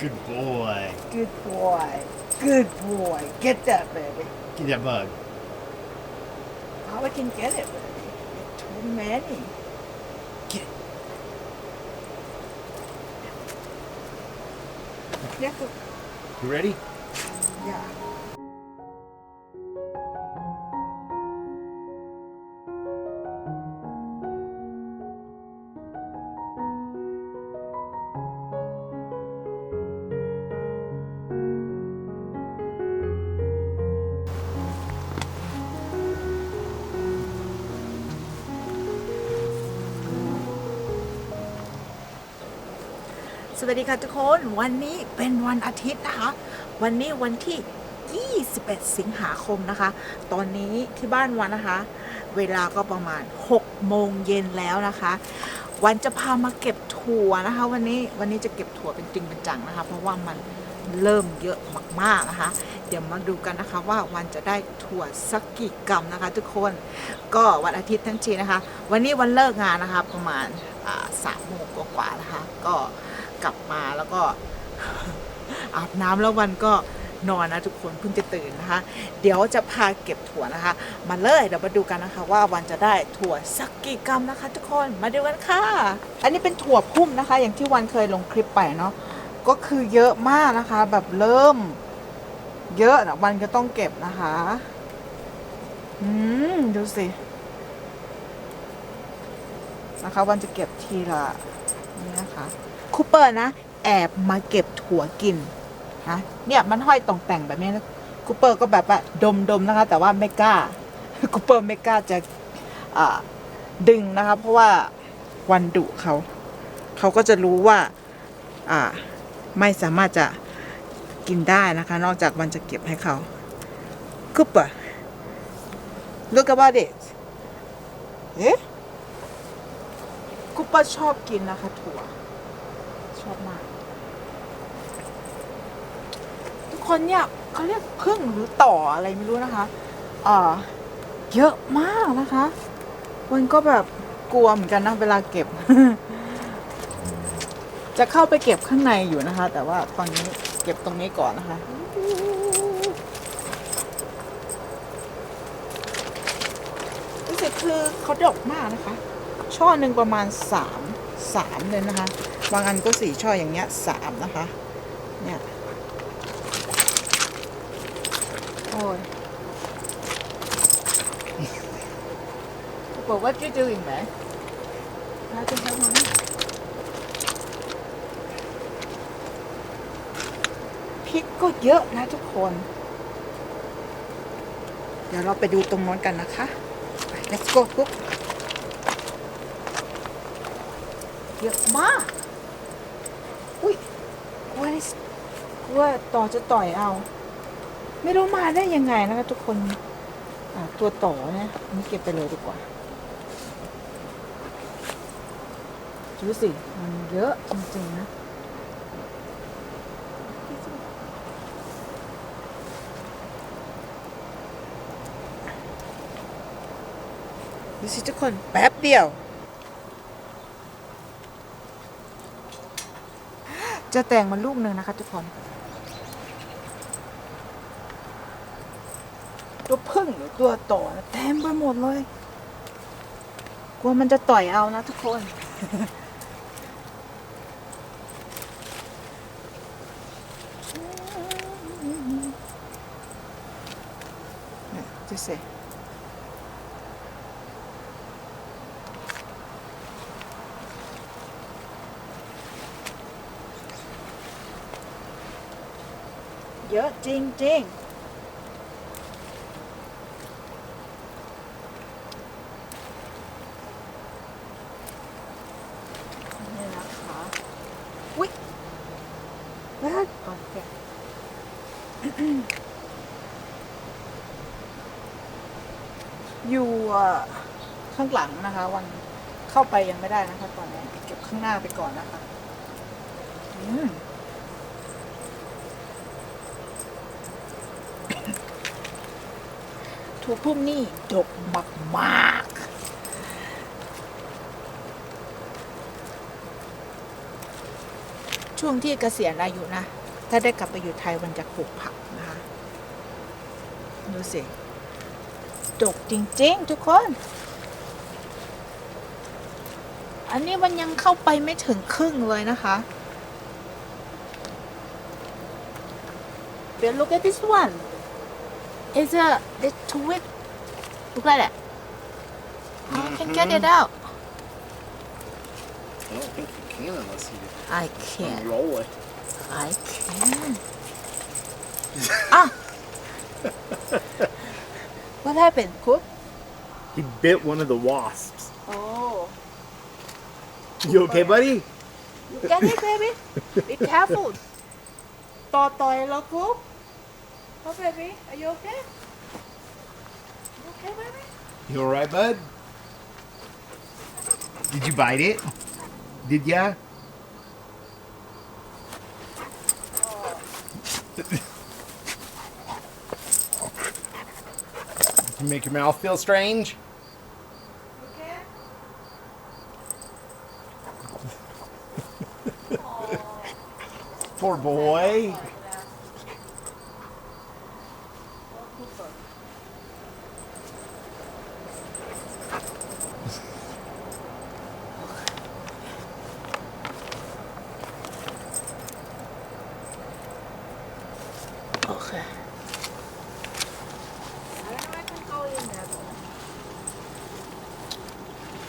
Good boy. Good boy. Good boy. Get that, baby. Get that bug. How I can get it, baby? Too many. Get Yeah, go- You ready? yeah. สวัสดีค่ะทุกคนวันนี้เป็นวันอาทิตย์นะคะ วันนี้วันที่ 21 สิงหาคมนะคะ ตอนนี้ที่บ้านวันนะคะ เวลาก็ประมาณ 6 โมงเย็นแล้วนะคะ วันจะพามาเก็บถั่วนะคะ วันนี้วันนี้จะเก็บถั่วเป็นจริงเป็นจังนะคะ เพราะว่ามันเริ่มเยอะมากๆนะคะ เดี๋ยวมาดูกันนะคะว่าวันจะได้ถั่วสักกี่กรัมนะคะ ทุกคนก็วันอาทิตย์ทั้งทีนะคะ วันนี้วันเลิกงานนะคะประมาณสามโมงกว่าๆนะคะ ก็ กลับมาแล้วก็อาบน้ำแล้ววันก็นอนนะทุกคนเพิ่งจะตื่นนะคะ เดี๋ยวจะพาเก็บถั่วนะคะ มาเลยเดี๋ยวมาดูกันนะคะ ว่าวันจะได้ถั่วสักกี่กรัมนะคะ ทุกคนมาดูกันค่ะ อันนี้เป็นถั่วพุ่มนะคะ อย่างที่วันเคยลงคลิปไปเนาะก็คือเยอะมากนะคะ แบบเริ่ม เยอะนะวันก็ต้องเก็บนะคะอืมดูสินะคะ วันจะเก็บทีละนี่นะคะ คูเปอร์นะ แอบมาเก็บถั่วกินนะเนี่ยมันห้อยตรงแต่งแบบนี้นะคูเปอร์ก็แบบว่าดมๆนะคะ แต่ว่าไม่กล้าคูเปอร์ไม่กล้าจะดึงนะคะ เพราะว่าวันดุเขาเขาก็จะรู้ว่าไม่สามารถจะกินได้นะคะ นอกจากวันจะเก็บให้เขาคูเปอร์ look about it เอ๊ะคูเปอร์ชอบกินนะคะถั่ว อบมาก ทุกคนเนี่ยเขาเรียกพึ่งหรือต่ออะไรไม่รู้นะคะ เอ่อ เยอะมากนะคะวันก็แบบกลัวเหมือนกันนะเวลาเก็บ จะเข้าไปเก็บข้างในอยู่นะคะ แต่ว่าตอนนี้เก็บตรงนี้ก่อนนะคะรู้สึกคือเขาดกมากนะคะ ช่อหนึ่งประมาณสามสามเลยนะคะ บางอันก็สี่ช่ออย่างเงี้ยสามนะคะ เนี่ย โอ้ยบอกว่าจะ doing ไหมน่าจะทำมันพริกก็เยอะนะทุกคน เดี๋ยวเราไปดูตรงโน้นกันนะคะไป let's go ทุกเยอะมากอุ้ย กลัวกลัวต่อจะต่อยเอา ไม่รู้มาได้ยังไงนะคะทุกคนตัวต่อเนี่ยนี่เก็บไปเลยดีกว่าดูสิมันเยอะจริงๆนะดูสิทุกคนแป๊บเดียว จะแต่งมันลูกหนึ่งนะคะทุกคนตัวพึ่งหรือตัวต่อเต็มไปหมดเลย กลัวมันจะต่อยเอานะทุกคนเนี่ยดู เยอะจริงๆนี่นะคะอุ้ยแล้วก่อนแกะอยู่ข้างหลังนะคะ วันเข้าไปยังไม่ได้นะคะตอนนี้เก็บข้างหน้าไปก่อนนะคะ อืม ถูกพุ่มนี่ดกมากๆช่วงที่เกษียณอายุนะ ถ้าได้กลับไปอยู่ไทยมันจะปลูกผักนะคะ ดูสิ ดกจริงๆทุกคน อันนี้มันยังเข้าไปไม่ถึงครึ่งเลยนะคะ But look at this one. It's a the twig. Look at that. I can get it out. I don't think you can unless you I can. roll it. I can. ah. what happened, Cook? He bit one of the wasps. Oh. You okay, buddy? You get it, baby? Be careful. ต่อต่อยแล้วกุ๊ก Oh, baby, are you okay? You okay, baby? You alright, bud? Did you bite it? Did ya? Did you make your mouth feel strange? Okay. Poor boy.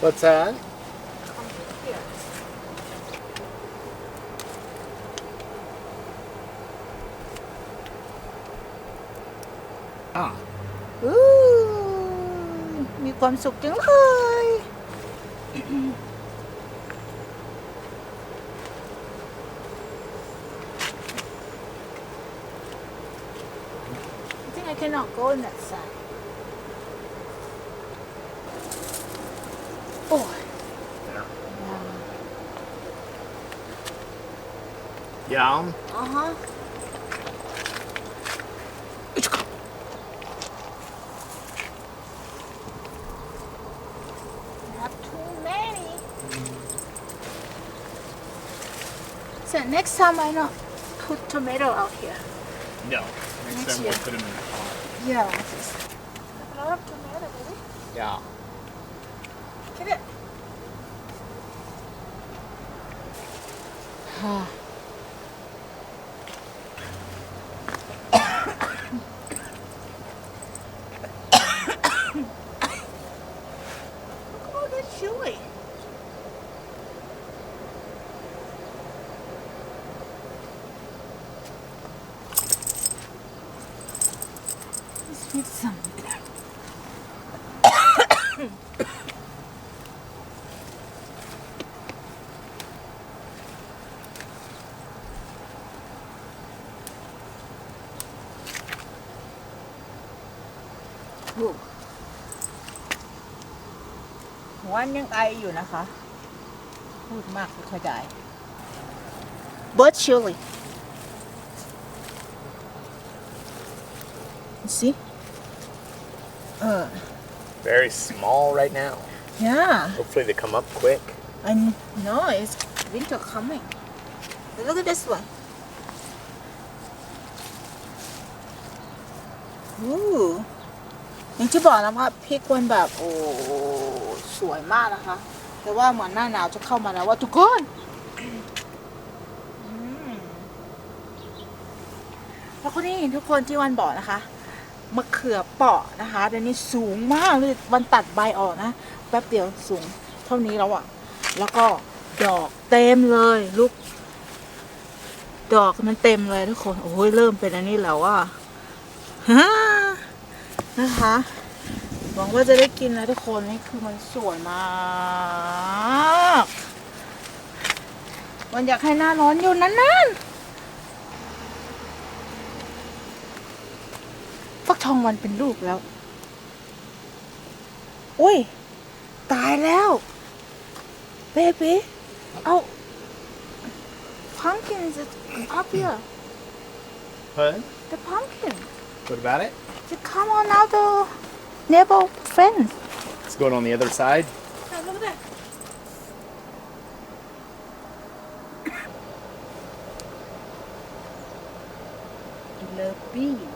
What's that? Come here. Ah. อู้มีความสุขจังเลย I think I cannot go on that side. Uh huh. Not too many. So next time I not put tomato out here. No. Next Next time year. we'll put him in the pot. Yeah. A lot of tomato, baby. Yeah. Get it. oh, chilly. Let's get some. Ooh. วันยังไออยู่นะคะ พูดมากไม่ค่อยได้ But chili You see เออ Very small right now. yeah Hopefully they come up quick. I know it's winter coming. But look at this one. Ooh. อย่างที่บอกนะว่าพริกมันแบบ โอ้ สวยมากนะคะ แต่ว่าเหมือนหน้าหนาวจะเข้ามาแล้วว่าทุกคนแล้วก็นี่ทุกคนที่วันบอกนะคะมะเขือเปราะนะคะเดี๋ยวนี้สูงมากเลยวันตัดใบออกนะแป๊บเดียวสูงเท่านี้แล้วอะแล้วก็ดอกเต็มเลยลูกดอกมันเต็มเลยทุกคน โอ้ยเริ่มเป็นอันนี้แล้วว่าฮ่านะคะ หวังว่าจะได้กินนะทุกคนนี่คือมันสวยมากวันอยากให้หน้าร้อนอยู่นานๆฟักทองวันเป็นลูกแล้ว อุ้ย ตายแล้ว baby เอา pumpkin is up here What? the pumpkin What about it? to come on now the Never friend. It's going on the other side. Look at that.